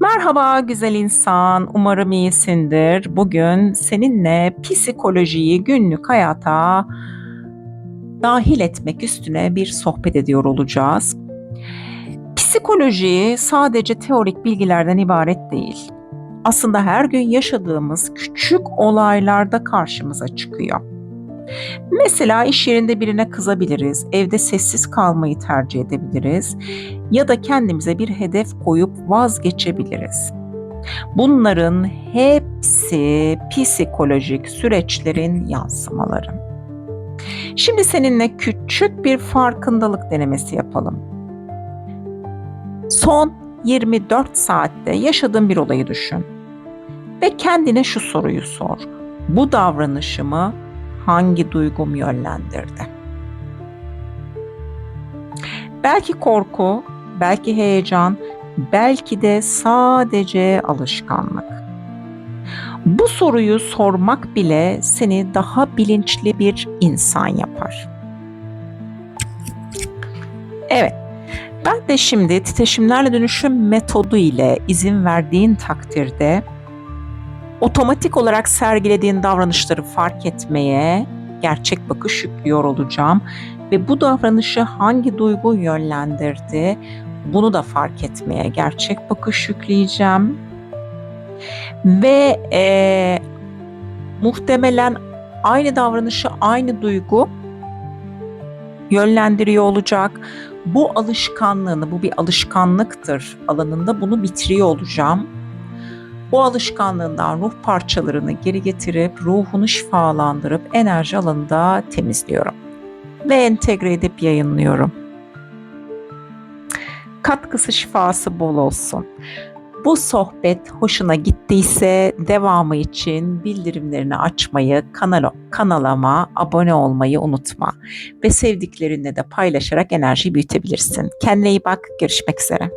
Merhaba güzel insan, umarım iyisindir. Bugün seninle psikolojiyi günlük hayata dahil etmek üstüne bir sohbet ediyor olacağız. Psikoloji sadece teorik bilgilerden ibaret değil. Aslında her gün yaşadığımız küçük olaylarda karşımıza çıkıyor. Mesela iş yerinde birine kızabiliriz, evde sessiz kalmayı tercih edebiliriz ya da kendimize bir hedef koyup vazgeçebiliriz. Bunların hepsi psikolojik süreçlerin yansımaları. Şimdi seninle küçük bir farkındalık denemesi yapalım. Son 24 saatte yaşadığın bir olayı düşün ve kendine şu soruyu sor. Bu davranışımı hangi duygum yönlendirdi? Belki korku, belki heyecan, belki de sadece alışkanlık. Bu soruyu sormak bile seni daha bilinçli bir insan yapar. Evet, ben de şimdi titreşimlerle dönüşüm metodu ile izin verdiğin takdirde otomatik olarak sergilediğin davranışları fark etmeye gerçek bakış yüklüyor olacağım. Ve bu davranışı hangi duygu yönlendirdi bunu da fark etmeye gerçek bakış yükleyeceğim. Ve e, muhtemelen aynı davranışı aynı duygu yönlendiriyor olacak. Bu alışkanlığını, bu bir alışkanlıktır alanında bunu bitiriyor olacağım bu alışkanlığından ruh parçalarını geri getirip ruhunu şifalandırıp enerji alanında temizliyorum ve entegre edip yayınlıyorum. Katkısı şifası bol olsun. Bu sohbet hoşuna gittiyse devamı için bildirimlerini açmayı, kanala, kanalıma abone olmayı unutma. Ve sevdiklerinle de paylaşarak enerjiyi büyütebilirsin. Kendine iyi bak, görüşmek üzere.